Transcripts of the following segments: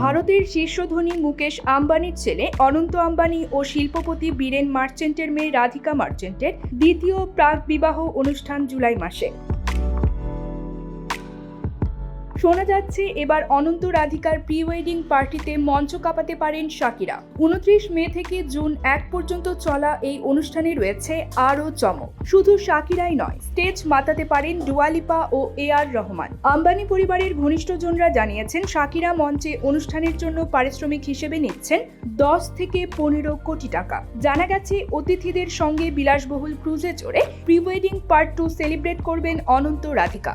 ভারতের শীর্ষধনী মুকেশ আম্বানির ছেলে অনন্ত আম্বানি ও শিল্পপতি বীরেন মার্চেন্টের মেয়ে রাধিকা মার্চেন্টের দ্বিতীয় প্রাক বিবাহ অনুষ্ঠান জুলাই মাসে। শোনা যাচ্ছে এবার অনন্ত রাধিকার প্রি ওয়েডিং পার্টিতে মঞ্চ কাঁপাতে পারেন শাকিরা। উনত্রিশ মে থেকে জুন এক পর্যন্ত চলা এই অনুষ্ঠানে রয়েছে আরও চমক। শুধু শাকিরাই নয়, স্টেজ মাতাতে পারেন ডুয়ালিপা ও এ আর রহমান। আম্বানি পরিবারের ঘনিষ্ঠজনরা জানিয়েছেন, শাকিরা মঞ্চে অনুষ্ঠানের জন্য পারিশ্রমিক হিসেবে নিচ্ছেন দশ থেকে পনেরো কোটি টাকা। জানা গেছে, অতিথিদের সঙ্গে বিলাসবহুল ক্রুজে চড়ে pre wedding part two celebrate করবেন অনন্ত রাধিকা।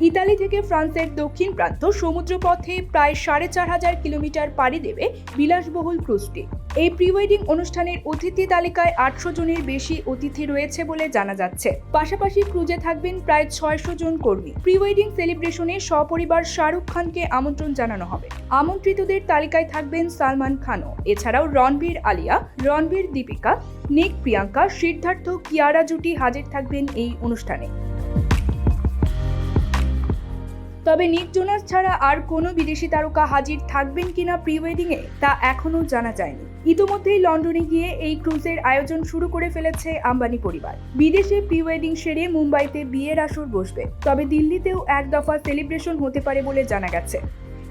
ইতালি থেকে ফ্রান্সের দক্ষিণ প্রান্ত সমুদ্রপথে প্রায় সাড়ে চার হাজার কিলোমিটার পাড়ি দেবে বিলাসবহুল ক্রুজটি। এই প্রি ওয়েডিং অনুষ্ঠানের অতিথি তালিকায় আটশো জনের বেশি অতিথি রয়েছে বলে জানা যাচ্ছে। পাশাপাশি ক্রুজে থাকবেন প্রায় ছয়শো জন কর্মী। প্রি ওয়েডিং সেলিব্রেশনে সপরিবার শাহরুখ খানকে আমন্ত্রণ জানানো হবে। আমন্ত্রিতদের তালিকায় থাকবেন সালমান খানও। এছাড়াও রণবীর আলিয়া, রণবীর দীপিকা, নিক প্রিয়াঙ্কা, সিদ্ধার্থ, কিয়ারা জুটি হাজির থাকবেন এই অনুষ্ঠানে। তবে নিক জোনাস ছাড়া আর কোনো বিদেশি তারকা হাজির থাকবেন কিনা প্রি ওয়েডিংয়ে তা এখনও জানা যায়নি। ইতোমধ্যেই লন্ডনে গিয়ে এই ক্রুজের আয়োজন শুরু করে ফেলেছে আম্বানি পরিবার। বিদেশে প্রি ওয়েডিং সেরে মুম্বাইতে বিয়ের আসর বসবে, তবে দিল্লিতেও এক দফা সেলিব্রেশন হতে পারে বলে জানা গেছে।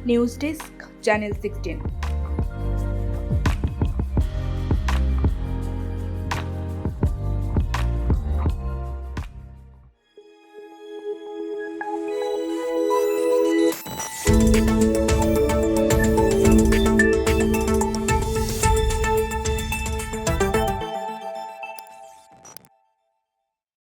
News desk, channel sixteen.